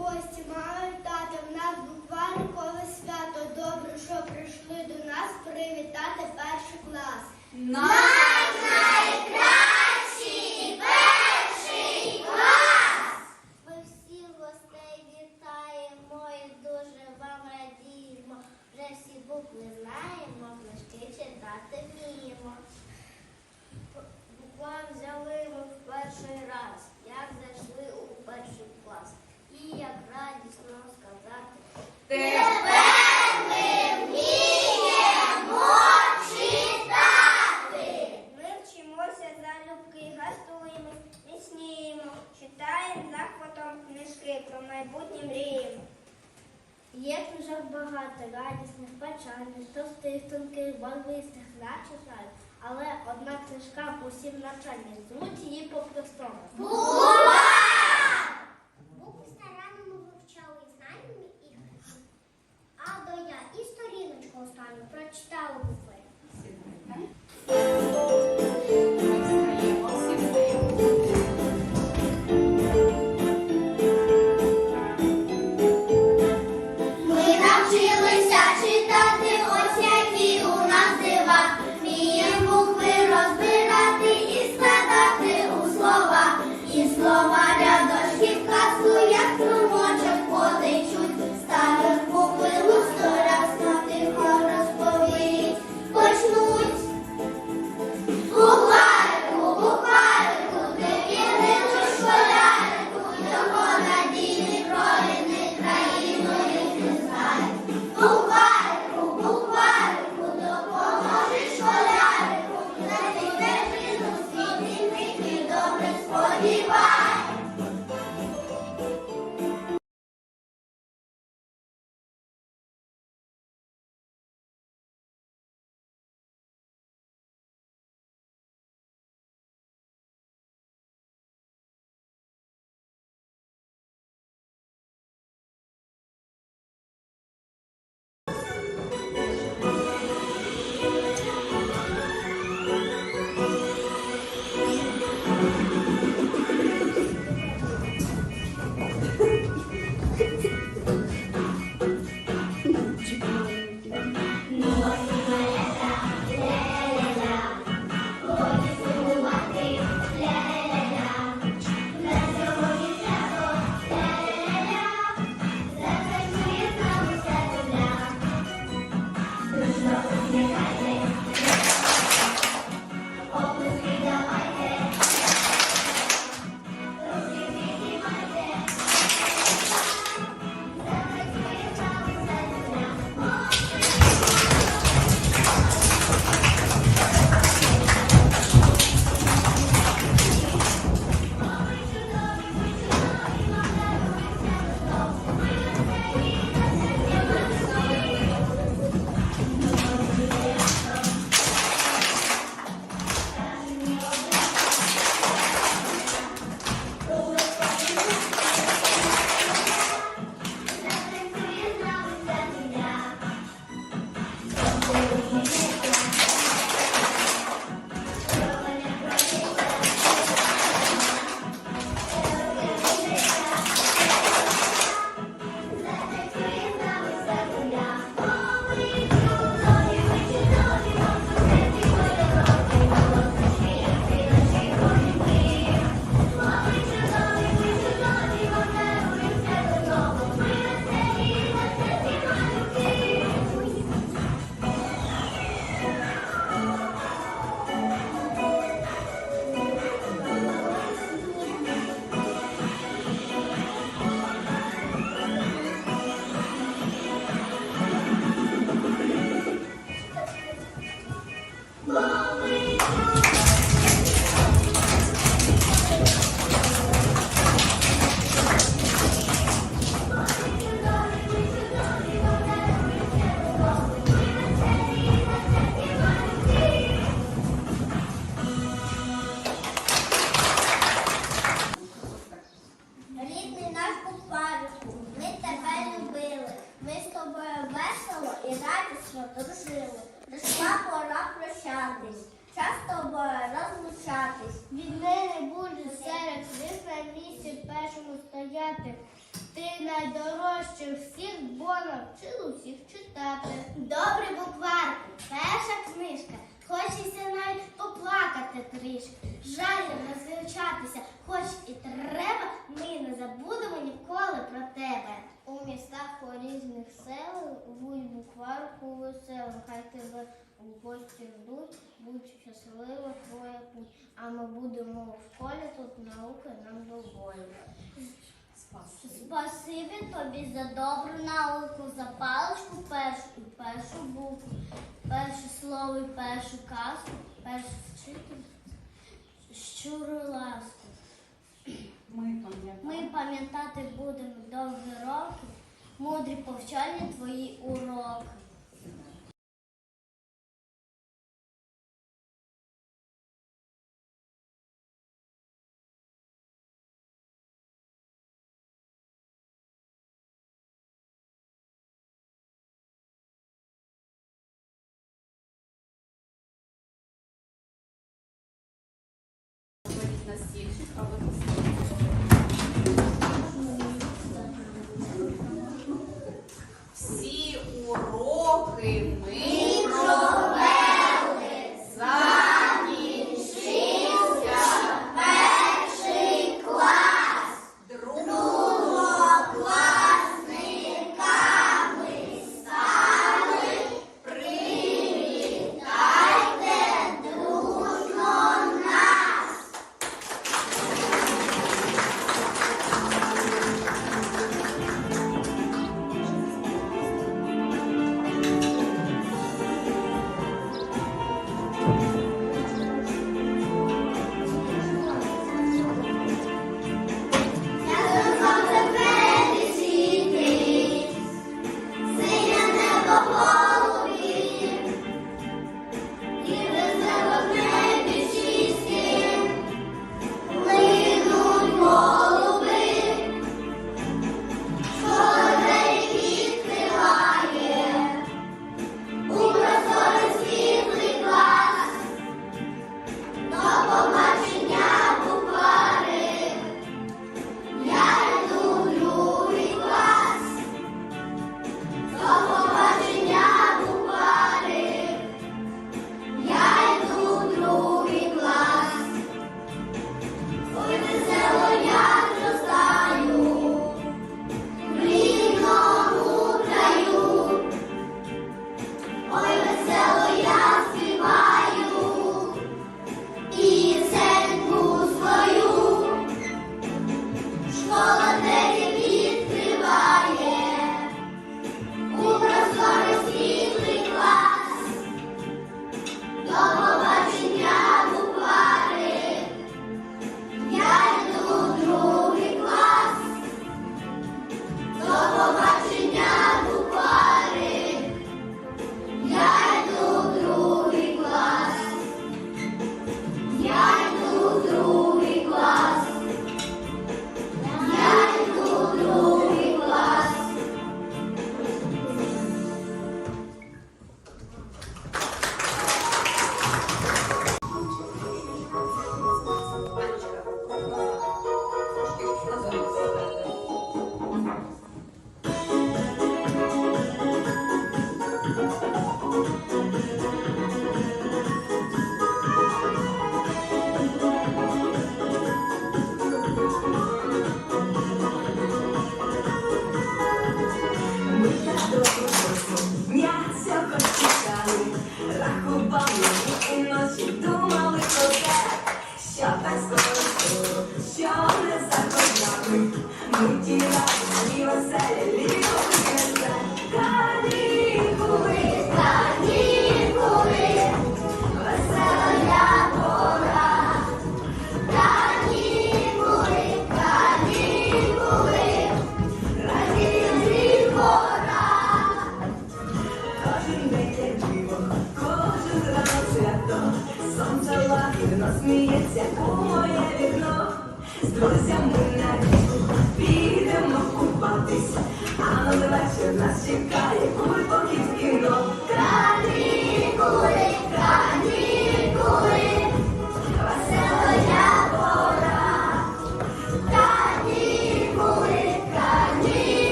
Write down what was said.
гості, мами, тата, в нас буквально коло свято. Добре, що прийшли до нас привітати перший клас. книжкам усім навчання, звуть її по-простому. силу, прийшла пора прощатись, час тобою розлучатись. Віднині буде серед них на місці першому стояти. Ти найдорожчий всіх, бо навчив усіх читати. Добрий буквар, перша книжка, хочеться навіть поплакати трішки, жаль розвивчатися. Букварку веселим, хай тебе у гості ждуть, будь щаслива твоя путь. А ми будемо в школі, тут науки нам доволі. Спасибі тобі за добру науку, за паличку першу і першу букву, перше слово і першу казку, першу вчитель, щуру ласку. Ми пам'ятати будемо довгі роки, мудрі повчальні твої уроки. Ходіть на стільчик, а ви. Всі уроки